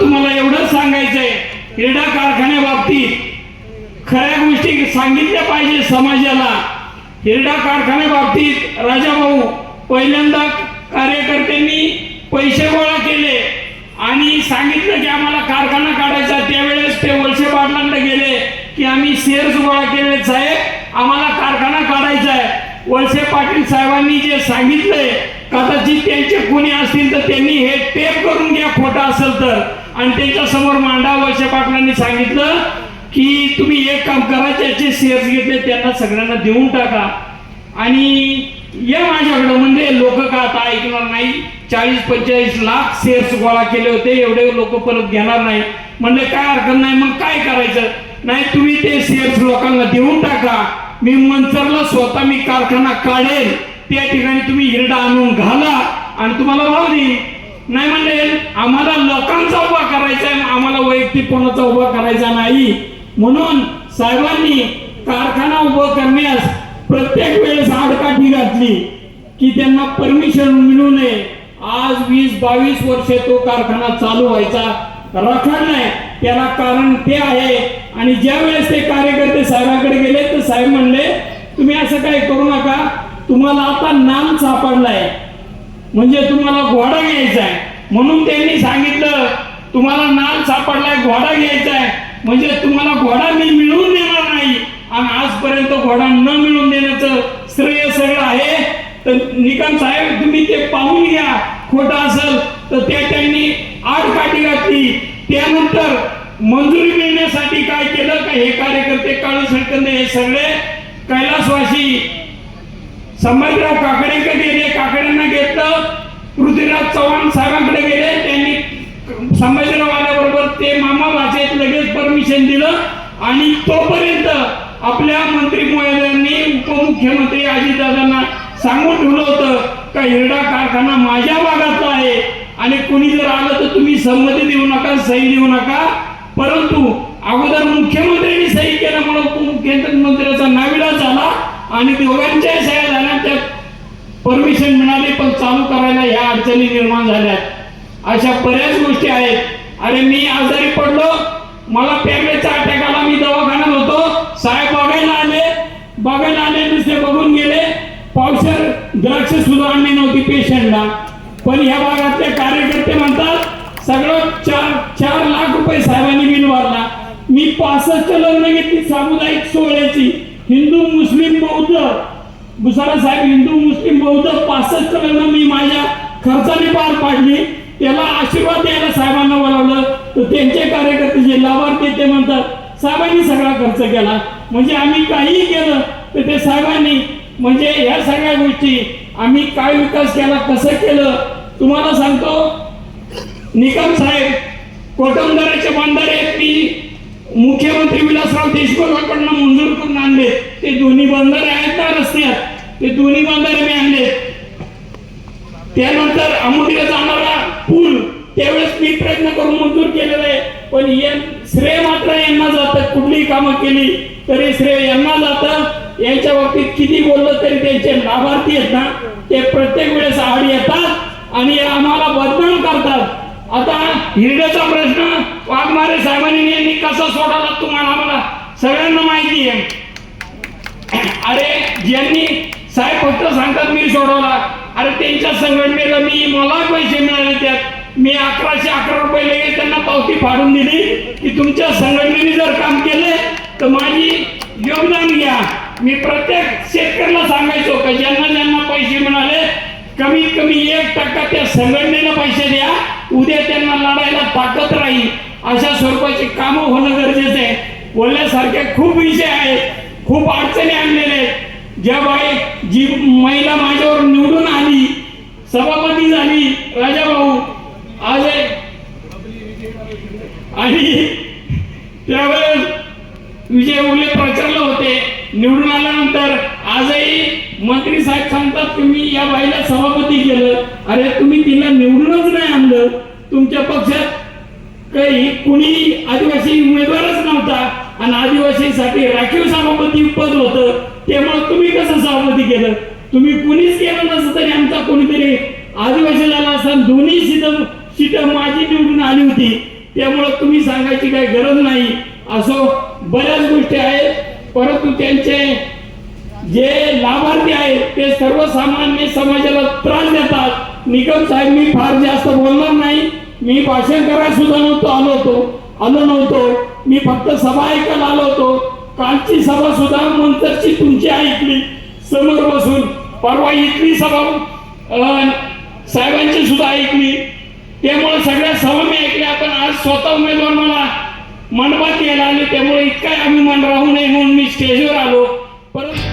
तुम्हाला एवढंच सांगायचंय. क्रीडा कारखान्या बाबतीत खऱ्या गोष्टी सांगितल्या पाहिजे समाजाला. हिरडा कारखान्या बाबतीत राजाभाऊ पहिल्यांदा कार्यकर्त्यांनी पैसे गोळा केले आणि सांगितलं की आम्हाला कारखाना काढायचा त्यावेळेस ते वळसे पाटलांना गेले की आम्ही शेअर्स गोळा केले. साहेब आम्हाला कारखाना काढायचा आहे. वळसे पाटील साहेबांनी जे सांगितलंय कदाचित त्यांचे कोणी असतील तर त्यांनी हे टेप करून घ्या खोटा असेल तर. आणि त्यांच्यासमोर मांडा वळसे पाटलांनी सांगितलं की तुम्ही एक काम करा ज्याचे शेअर्स घेतले त्यांना सगळ्यांना देऊन टाका. आणि या माझ्याकडं म्हणजे लोक का आता ऐकणार नाही? चाळीस पंचेचाळीस लाख शेअर्स गोळा केले होते एवढे लोक परत घेणार नाही. म्हणजे काय हरकत नाही मग काय करायचं? नाही तुम्ही ते शेअर्स लोकांना देऊन टाका. मी मंचरला स्वतः मी कारखाना काढेल. त्या ठिकाणी तुम्ही हिरडा आणून घाला आणि तुम्हाला भाव देईल नाही म्हणले आम्हाला लोकांचा उभा करायचा आहे आम्हाला वैयक्तिक कोणाचा उभा करायचा नाही. म्हणून साहेबांनी कारखाना उभा करण्यास प्रत्येक वेळेस आडकाठी घातली की त्यांना परमिशन मिळू नये. आज वीस बावीस वर्षे तो कारखाना चालू व्हायचा रखडलाय त्याला कारण ते आहे. आणि ज्या वेळेस ते कार्यकर्ते साहेबांकडे गेले तर साहेब म्हणले तुम्ही असं काही करू नका. तुम्हाला आता नाम सापडलाय. म्हणजे तुम्हाला घोडा घ्यायचा आहे. म्हणून त्यांनी सांगितलं तुम्हाला नाल सापडलाय घोडा घ्यायचा आहे. म्हणजे तुम्हाला घोडा मी मिळवून देणार नाही. आणि आजपर्यंत घोडा न मिळवून देण्याचं श्रेय सगळं आहे. तर निकम साहेब तुम्ही ते पाहून घ्या. खोटं असेल तर ते त्यांनी आठ काठी घातली. त्यानंतर मंजुरी मिळण्यासाठी काय केलं का? हे कार्यकर्ते काळू नाही हे सगळे कैलासवासी संभाजीराव काकडेंकडे घेतलं. पृथ्वीराज चव्हाण साहेबांकडे गेले. त्यांनी संभाजीराव आल्याबरोबर ते मामा भाषेत लगेच परमिशन दिलं. आणि तोपर्यंत आपल्या मंत्री महोदयांनी उपमुख्यमंत्री अजितदादांना सांगून ठेवलं होतं का हिरडा कारखाना माझ्या भागातला आहे. आणि कुणी जर आलं तर तुम्ही संमती देऊ नका सही देऊ नका. परंतु अगोदर मुख्यमंत्र्यांनी सही केल्यामुळे उपमुख्यमंत्र्याचा नाविलाज झाला. आणि दोघांच्या सह्या झाल्या. त्या परमिशन मिळाली पण चालू करायला ह्या अडचणी निर्माण झाल्यात. अशा बऱ्याच गोष्टी आहेत. अरे मी आजारी पडलो. मला पॅरलेचा अटॅक आला मी दवाखान्यात होतो. साहेब बघायला आले. बघायला आले नुसते बघून गेले. पावसर द्राक्ष सुद्धा आणली नव्हती पेशंटला. पण ह्या भागातले कार्यकर्ते म्हणतात सगळं चार चार लाख रुपये साहेबांनी बिल भरला. मी पासष्ट लग्न घेतली सामुदायिक सोहळ्याची. हिंदू मुस्लिम बौद्ध. भुसारा साहेब हिंदू मुस्लिम बौद्ध पासष्ट लग्न मी माझ्या खर्चाने पार पाडली. त्याला आशीर्वाद द्यायला साहेबांना बोलावलं. तर त्यांचे कार्यकर्ते जे लाभार्थी ते म्हणतात साहेबांनी सगळा खर्च केला. म्हणजे आम्ही काहीही केलं तर ते साहेबांनी म्हणजे ह्या सगळ्या गोष्टी आम्ही काय विकास केला कसं केलं? तुम्हाला सांगतो निकम साहेब कोटमदाराचे बांधारे मी. मुख्यमंत्री विलासराव देशमुखांकडून मंजूर करून आणले. ते दोन्ही बंधारे आहेत ना रस्त्यात? ते दोन्ही बंधारे मी आणले. त्यानंतर अमोडीला जाणारा पूल त्यावेळेस मी प्रयत्न करून मंजूर केलेला आहे. पण या श्रेय मात्र यांना जातं. कुठलीही कामं केली तरी श्रेय यांना जातं. यांच्या बाबतीत किती बोललं तरी त्यांचे लाभार्थी आहेत ना ते प्रत्येक वेळेस आड येतात. आणि आम्हाला आता हिरड्याचा प्रश्न वाघमारे साहेबांनी यांनी कसा सोडवला तुम्हाला आम्हाला सगळ्यांना माहिती आहे. अरे ज्यांनी साहेब फक्त सांगतात मी सोडवला. अरे त्यांच्या संघटनेला मी मला पैसे मिळाले त्यात. मी अकराशे अकरा रुपये लगेच त्यांना पावती फाडून दिली की तुमच्या संघटनेने जर काम केले तर माझी योगदान घ्या. मी प्रत्येक शेतकऱ्याला सांगायचो का ज्यांना ज्यांना पैसे मिळाले कमीत कमी एक टक्का त्या संघटनेनं पैसे द्या. उद्या त्यांना लढायला ताकद राहील. अशा स्वरूपाची कामं होणं गरजेचं आहे. बोलण्यासारखे खूप विषय आहेत खूप अडचणी आणलेले आहेत. ज्या बाई जी महिला माझ्यावर निवडून आली सभापती झाली राजाभाऊ आज आणि त्यावेळेस विजय उले प्रचारला होते. निवडून मंत्री साहेब सांगतात की मी या बाईला सभापती केलं. अरे तुम्ही तिला निवडूनच नाही आणलं. तुमच्या पक्षात काही कुणी आदिवासी उमेदवारच नव्हता. आणि आदिवासीसाठी राखीव सभापती पद होतं. त्यामुळे तुम्ही कसं सभापती केलं? तुम्ही कुणीच केलं नसतं तरी आमचा कोणीतरी आदिवासी झाला असताना दोन्ही सीट सीट माझी निवडून आली होती. त्यामुळं तुम्ही सांगायची काही गरज नाही. असो बऱ्याच गोष्टी आहेत. परंतु त्यांचे जे लाभार्थी आहेत ते सर्वसामान्य समाजाला त्रास देतात. निकम साहेब मी फार जास्त बोलणार नाही. मी भाषण करायला सुद्धा नव्हतो आलो होतो. आलो नव्हतो. मी फक्त सभा ऐकायला आलो होतो. कालची सभा सुद्धा मंतरची तुमची ऐकली. समोर बसून परवा इथली सभा साहेबांची सुद्धा ऐकली. त्यामुळे सगळ्या सभा मी ऐकल्या. पण आज स्वतः उमेदवार मला मंडपात यायला आले त्यामुळे इतका आम्ही मन राहू नये म्हणून मी स्टेजवर आलो. परंतु